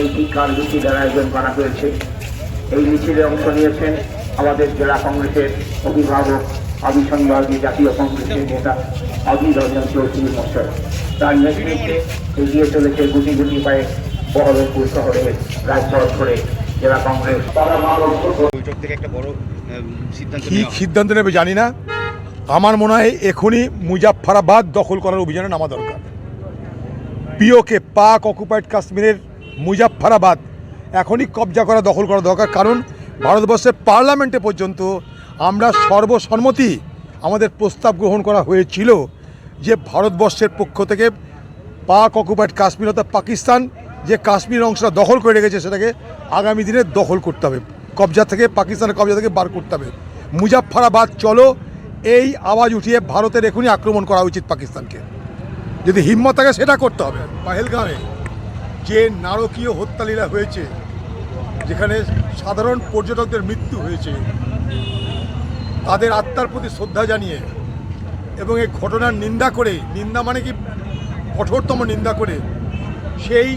এই টিকার মিছিলের আয়োজন করা হয়েছে এই মিছিলে অংশ নিয়েছেন আমাদের জেলা কংগ্রেসের অভিভাবক আবিসংবাদী জাতীয় কংগ্রেসের নেতা অধীর রঞ্জন চৌধুরী মশাই তার নেতৃত্বে এগিয়ে চলেছে গুটি গুটি পায়ে বহরমপুর শহরে রাজপথ করে জেলা কংগ্রেস। তারা বৈঠক থেকে একটা বড় সিদ্ধান্ত কি সিদ্ধান্ত নেবে জানি না। আমার মনে হয় এখনই মুজাফফরাবাদ দখল করার অভিযানে নামা দরকার। পিওকে পাক অকুপাইড কাশ্মীরের মুজাফফরাবাদ। এখনই কবজা করা দখল করা দরকার, কারণ ভারতবর্ষের পার্লামেন্টে পর্যন্ত আমরা সর্বসম্মতি আমাদের প্রস্তাব গ্রহণ করা হয়েছিল যে ভারতবর্ষের পক্ষ থেকে পাক অকুপাইড কাশ্মীর অর্থাৎ পাকিস্তান যে কাশ্মীর অংশটা দখল করে রেখেছে সেটাকে আগামী দিনে দখল করতে হবে। কবজা থেকে, পাকিস্তানের কবজা থেকে বার করতে হবে। মুজাফফরাবাদ, চলো, এই আওয়াজ উঠিয়ে ভারতের এখনই আক্রমণ করা উচিত পাকিস্তানকে। যদি হিম্মত থাকে সেটা করতে হবে। পাহেলগাঁওয়ে। যে নারকীয় হত্যালীলা হয়েছে, যেখানে সাধারণ পর্যটকদের মৃত্যু হয়েছে, তাদের আত্মার প্রতি শ্রদ্ধা জানিয়ে এবং এই ঘটনার নিন্দা করে, নিন্দা মানে কি? কঠোরতম নিন্দা করে সেই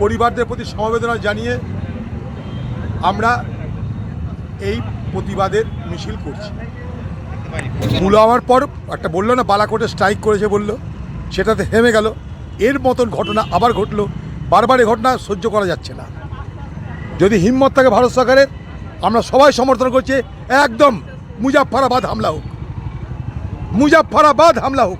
পরিবারদের প্রতি সমবেদনা জানিয়ে আমরা এই প্রতিবাদের মিছিল করছি। পুলওয়ামার পর একটা বলল না, বালাকোটে স্ট্রাইক করেছে বলল, সেটাতে হেমে গেল। এর মতন ঘটনা আবার ঘটলো। বারবার এই ঘটনা সহ্য করা যাচ্ছে না। যদি হিম্মত থাকে ভারত সরকারের, আমরা সবাই সমর্থন করছি, একদম মুজাফফরাবাদ হামলা হোক। মুজাফফরাবাদ হামলা হোক।